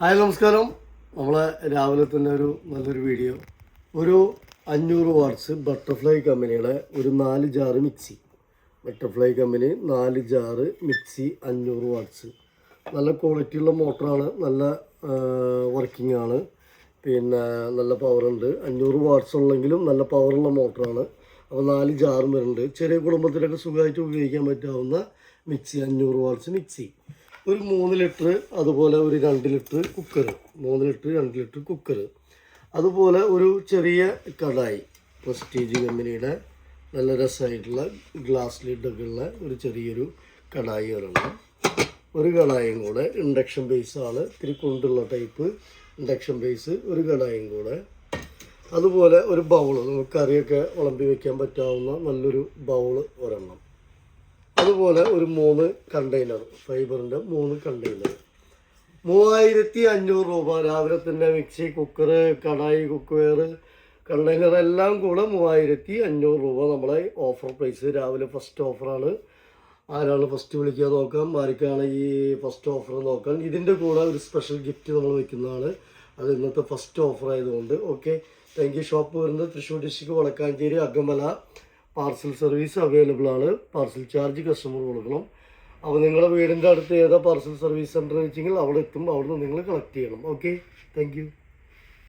Hi നമസ്കാരം. നമ്മളെ രാവിലെ തന്നെ ഒരു നല്ലൊരു വീഡിയോ. ഒരു അഞ്ഞൂറ് വാട്ട്സ് ബട്ടർഫ്ലൈ കമ്പനിയുടെ ഒരു നാല് ജാറ് മിക്സി ബട്ടർഫ്ലൈ കമ്പനി നാല് ജാറ് മിക്സി അഞ്ഞൂറ് വാട്ട്സ് നല്ല ക്വാളിറ്റിയുള്ള മോട്ടറാണ് നല്ല വർക്കിംഗ് ആണ്. പിന്നെ നല്ല പവറുണ്ട് അഞ്ഞൂറ് വാട്ട്സ് ഉള്ളെങ്കിലും നല്ല പവറുള്ള മോട്ടറാണ് അപ്പോൾ നാല് ജാറും വരുന്നുണ്ട്. ചെറിയ കുടുംബത്തിലൊക്കെ സുഖമായിട്ട് ഉപയോഗിക്കാൻ പറ്റാവുന്ന മിക്സി അഞ്ഞൂറ് വാട്ട്സ് മിക്സി ഒരു മൂന്ന് ലിറ്റർ അതുപോലെ ഒരു രണ്ട് ലിറ്റർ കുക്കർ മൂന്ന് ലിറ്റർ രണ്ട് ലിറ്റർ കുക്കർ അതുപോലെ ഒരു ചെറിയ കടായി പ്രസ്റ്റീജ് കമ്പനിയുടെ നല്ല രസമായിട്ടുള്ള ഗ്ലാസ് ലിഡൊക്കെ ഉള്ള ഒരു ചെറിയൊരു കടായി ഒരെണ്ണം. ഒരു കടായും കൂടെ ഇൻഡക്ഷൻ ബേസാണ് ഇത്തിരി കൊണ്ടുള്ള ടൈപ്പ് ഇൻഡക്ഷൻ ബേസ് ഒരു കടായും കൂടെ. അതുപോലെ ഒരു ബൗൾ നമുക്ക് കറിയൊക്കെ വിളമ്പി വെക്കാൻ പറ്റാവുന്ന നല്ലൊരു ബൗൾ ഒരെണ്ണം. അതുപോലെ ഒരു മൂന്ന് കണ്ടെയ്നർ ഫൈബറിന്റെ മൂന്ന് കണ്ടെയ്നർ മൂവായിരത്തി അഞ്ഞൂറ് രൂപ രാവിലെ തന്നെ mixie cooker kadai cookware container എല്ലാം കൂടെ മൂവായിരത്തി അഞ്ഞൂറ് രൂപ നമ്മളെ ഓഫർ പ്രൈസ് രാവിലെ ഫസ്റ്റ് ഓഫറാണ് ആരാണ് ഫസ്റ്റ് വിളിക്കുക നോക്കാം. ആർക്കാണ് ഈ ഫസ്റ്റ് ഓഫർ നോക്കാം. ഇതിന്റെ കൂടെ ഒരു സ്പെഷ്യൽ ഗിഫ്റ്റ് നമ്മൾ വെക്കുന്നതാണ്. അത് ഇന്നത്തെ ഫസ്റ്റ് ഓഫർ ആയതുകൊണ്ട് ഓക്കെ താങ്ക് യു ഷോപ്പ് വരുന്നത് Thrissur district Vadakkanchery Akamala. Parcel service available ആണ്. പാർസൽ ചാർജ് കസ്റ്റമർ കൊടുക്കണം. അപ്പോൾ നിങ്ങളുടെ വീടിന്റെ അടുത്ത് ഏതാ പാർസൽ സർവീസ് സെന്റർ വെച്ചെങ്കിൽ അവിടെ എത്തും. അവിടെ നിന്ന് നിങ്ങൾ കളക്ട് ചെയ്യണം. Okay thank